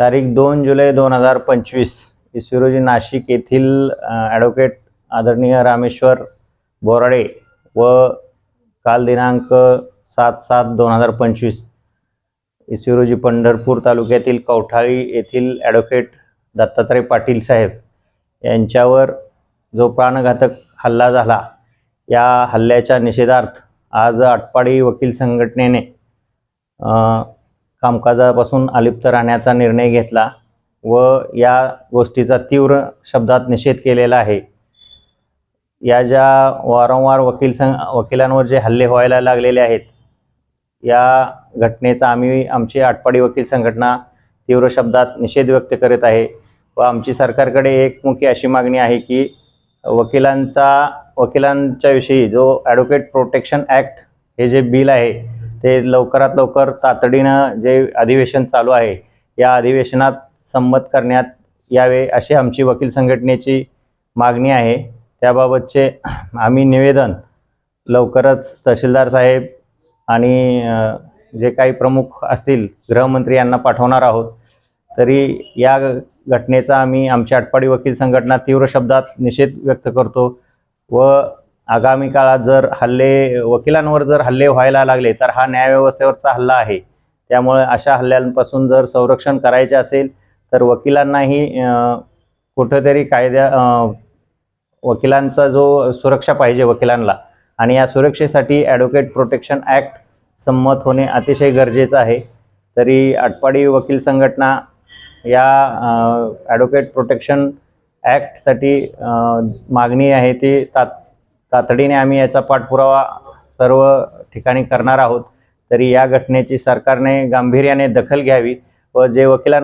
तारीख दोन जुलै दोन हजार पंचवीस. इसवी रोजी नाशिक येथील ॲडव्होकेट आदरणीय रामेश्वर बोराडे व काल दिनांक सात सात दोन हजार पंचवीस. इसवी रोजी पंढरपूर तालुक्यातील कवठाळी येथील ॲडव्होकेट दत्तात्रय पाटील साहेब यांच्यावर जो प्राणघातक हल्ला झाला या हल्ल्याच्या निषेधार्थ आज आटपाडी वकील संघटनेने कामकाजापासून अलिप्त राहण्याचा निर्णय घेतला व या गोष्टीचा तीव्र शब्दात निषेध केलेला आहे. या ज्या वारंवार वकील सं वकिलांवर जे हल्ले व्हायला लागलेले आहेत या घटनेचा आम्ही आमची आटपाडी वकील संघटना तीव्र शब्दात निषेध व्यक्त करत आहे व आमची सरकारकडे एकमुखी अशी मागणी आहे की वकिलांचा वकिलांच्याविषयी जो ॲडव्होकेट प्रोटेक्शन ॲक्ट हे जे बिल आहे ते लवकरात लवकर तातडीनं जे अधिवेशन चालू आहे या अधिवेशनात संमत करण्यात यावे अशी आमची वकील संघटनेची मागणी आहे. त्याबाबतचे आम्ही निवेदन लवकरच तहसीलदार साहेब आणि जे काही प्रमुख असतील गृहमंत्री यांना पाठवणार आहोत. तरी या घटनेचा आम्ही आमच्या आटपाडी वकील संघटना तीव्र शब्दात निषेध व्यक्त करतो व आगामी काळात जर हल्ले वकिलांवर जर हल्ले व्हायला लागले तर हा न्यायव्यवस्थेवरचा हल्ला आहे. त्यामुळे अशा हल्ल्यांपासून जर संरक्षण करायचे असेल तर वकिलांनाही कुठंतरी कायद्या वकिलांचा जो सुरक्षा पाहिजे वकिलांना आणि या सुरक्षेसाठी ॲडव्होकेट प्रोटेक्शन ॲक्ट संमत होणे अतिशय गरजेचं आहे. तरी आटपाडी वकील संघटना या ॲडव्होकेट प्रोटेक्शन ॲक्टसाठी मागणी आहे ती तात तातडीने आम्ही याचा पाठपुरावा सर्व ठिकाणी करणार आहोत. तरी या घटनेची सरकारने गांभीर्याने दखल घ्यावी व जे वकिलांना